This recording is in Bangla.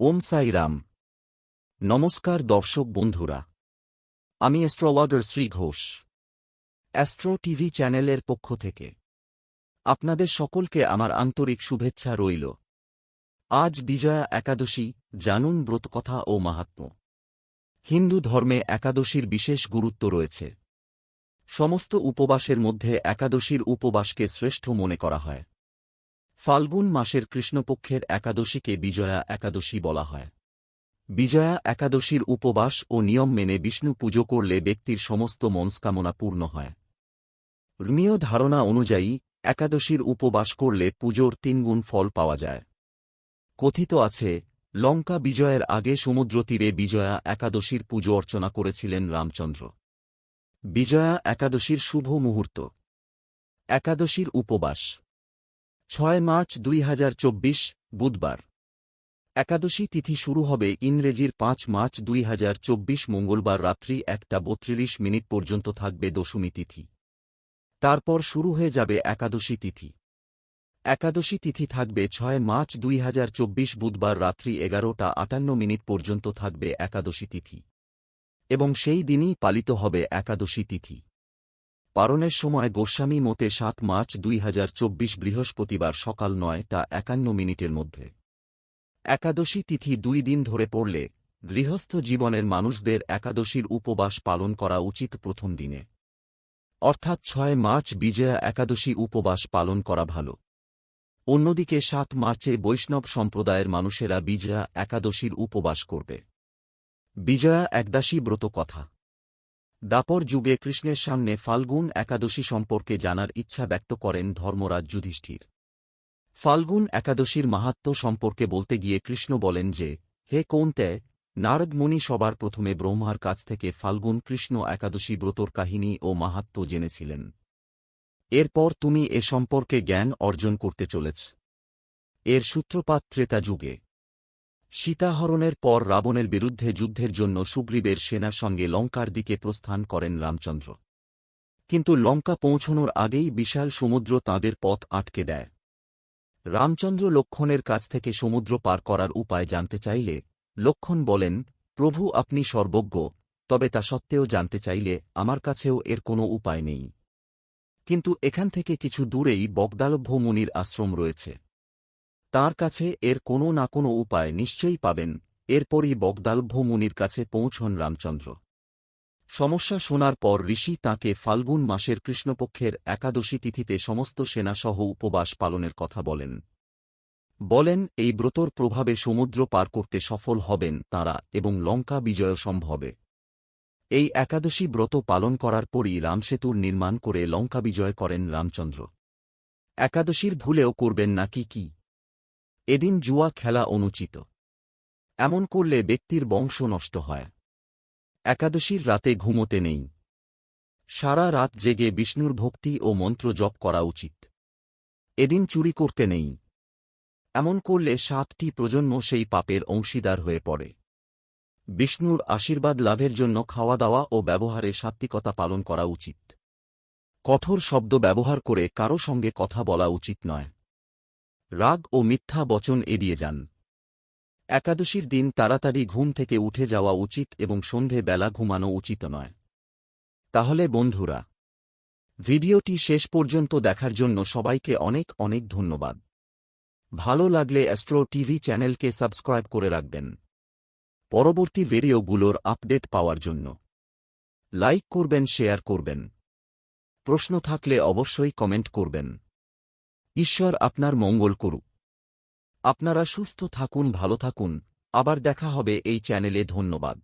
ওম সাই রাম। নমস্কার দর্শক বন্ধুরা। আমি astrologer Shri Ghosh, astro TV চ্যানেলের পক্ষ থেকে। আপনাদের সকলকে আমার আন্তরিক শুভেচ্ছা রইল। আজ বিজয়া একাদশী, জানুন ব্রতকথা ও মাহাত্ম্য হিন্দু ধর্মে একাদশীর বিশেষ গুরুত্ব রয়েছে। সমস্ত উপবাসের মধ্যে একাদশীর উপবাসকে শ্রেষ্ঠ মনে করা হয়। ফাল্গুন মাসের কৃষ্ণপক্ষের একাদশীকে বিজয়া একাদশী বলা হয়। বিজয়া একাদশীর উপবাস ও নিয়ম মেনে বিষ্ণু পুজো করলে ব্যক্তির সমস্ত মনস্কামনা পূর্ণ হয়। ধর্মীয় ধারণা অনুযায়ী, একাদশীর উপবাস করলে পুজোর তিনগুণ ফল পাওয়া যায়। কথিত আছে, লঙ্কা বিজয়ের আগে সমুদ্রতীরে বিজয়া একাদশীর পুজো অর্চনা করেছিলেন রামচন্দ্র। বিজয়া একাদশীর শুভ মুহূর্ত। একাদশীর উপবাস। ছয় মার্চ দুই হাজার চব্বিশ, বুধবার। একাদশী তিথি শুরু হবে ইংরেজির পাঁচ মার্চ দুই হাজার চব্বিশ মঙ্গলবার রাত্রি একটা বত্রিশ মিনিট পর্যন্ত থাকবে দশমী তিথি। তারপর শুরু হয়ে যাবে একাদশী তিথি। একাদশী তিথি থাকবে ছয় মার্চ দুই হাজার চব্বিশ বুধবার রাত্রি এগারোটা আটান্ন মিনিট পর্যন্ত থাকবে একাদশী তিথি। এবং সেই দিনই পালিত হবে একাদশী তিথি। পারণের সময় গোস্বামী মতে সাত মার্চ দুই হাজার চব্বিশ বৃহস্পতিবার সকাল নয় তা একান্ন মিনিটের মধ্যে। একাদশী তিথি দুই দিন ধরে পড়লে গৃহস্থ জীবনের মানুষদের একাদশীর উপবাস পালন করা উচিত প্রথম দিনে। অর্থাৎ ছয় মার্চ বিজয়া একাদশী উপবাস পালন করা ভালো। অন্যদিকে সাত মার্চে বৈষ্ণব সম্প্রদায়ের মানুষেরা বিজয়া একাদশীর উপবাস করবে। বিজয়া একদাসী ব্রত কথা। দাপর যুগে কৃষ্ণের সামনে ফাল্গুন একাদশী সম্পর্কে জানার ইচ্ছা ব্যক্ত করেন ধর্মরাজ যুধিষ্ঠির। ফাল্গুন একাদশীর মাহাত্ম্য সম্পর্কে বলতে গিয়ে কৃষ্ণ বলেন যে, হে কৌন্তেয় নারদ মুনি সবার প্রথমে ব্রহ্মার কাছ থেকে ফাল্গুন কৃষ্ণ একাদশী ব্রতর কাহিনী ও মাহাত্ম্য জেনেছিলেন। এরপর তুমি এ সম্পর্কে জ্ঞান অর্জন করতে চলেছ। এর সূত্রপাত ত্রেতা যুগে। সীতাহরণের পর রাবণের বিরুদ্ধে যুদ্ধের জন্য সুগ্রীবের সেনার সঙ্গে লঙ্কার দিকে প্রস্থান করেন রামচন্দ্র। কিন্তু লঙ্কা পৌঁছনোর আগেই বিশাল সমুদ্র তাঁদের পথ আটকে দেয়। রামচন্দ্র লক্ষণের কাছ থেকে সমুদ্র পার করার উপায় জানতে চাইলে, লক্ষণ বলেন, প্রভু আপনি সর্বজ্ঞ, তবে তা সত্ত্বেও জানতে চাইলে আমার কাছেও এর কোনো উপায় নেই। কিন্তু এখান থেকে কিছু দূরেই বগদালভ্য মুনির আশ্রম রয়েছে। তার কাছে এর কোনো না কোনো উপায় নিশ্চয়ই পাবেন, এরপরই বগদালভ্য মুনির কাছে পৌঁছন রামচন্দ্র। সমস্যা শোনার পর ঋষি তাঁকে ফাল্গুন মাসের কৃষ্ণপক্ষের একাদশী তিথিতে সমস্ত সেনাসহ উপবাস পালনের কথা বলেন। বলেন, এই ব্রতর প্রভাবে সমুদ্র পার করতে সফল হবেন তাঁরা এবং লঙ্কা বিজয় সম্ভবে এই একাদশী ব্রত পালন করার পরই রামসেতুর নির্মাণ করে লঙ্কা বিজয় করেন রামচন্দ্র। একাদশীর ভুলেও করবেন না কি কি? এদিন জুয়া খেলা অনুচিত। এমন করলে ব্যক্তির বংশ নষ্ট হয়। একাদশীর রাতে ঘুমোতে নেই। সারা রাত জেগে বিষ্ণুর ভক্তি ও মন্ত্র জপ করা উচিত। এদিন চুরি করতে নেই। এমন করলে সাতটি প্রজন্ম সেই পাপের অংশীদার হয়ে পড়ে। বিষ্ণুর আশীর্বাদ লাভের জন্য খাওয়া দাওয়া ও ব্যবহারে সাত্ত্বিকতা পালন করা উচিত। কঠোর শব্দ ব্যবহার করে কারও সঙ্গে কথা বলা উচিত নয়। রাগ ও মিথ্যা বচন এড়িয়ে যান। একাদশীর দিন তাড়াতাড়ি ঘুম থেকে উঠে যাওয়া উচিত এবং সন্ধে বেলা ঘুমানো উচিত নয়। তাহলে বন্ধুরা, ভিডিওটি শেষ পর্যন্ত দেখার জন্য সবাইকে অনেক অনেক ধন্যবাদ। ভালো লাগলে অ্যাস্ট্রো টিভি চ্যানেলকে সাবস্ক্রাইব করে রাখবেন। পরবর্তী ভিডিওগুলোর আপডেট পাওয়ার জন্য লাইক করবেন, শেয়ার করবেন। প্রশ্ন থাকলে অবশ্যই কমেন্ট করবেন। ঈশ্বর আপনার মঙ্গল করুক। আপনারা সুস্থ থাকুন, ভালো থাকুন। আবার দেখা হবে এই চ্যানেলে, ধন্যবাদ।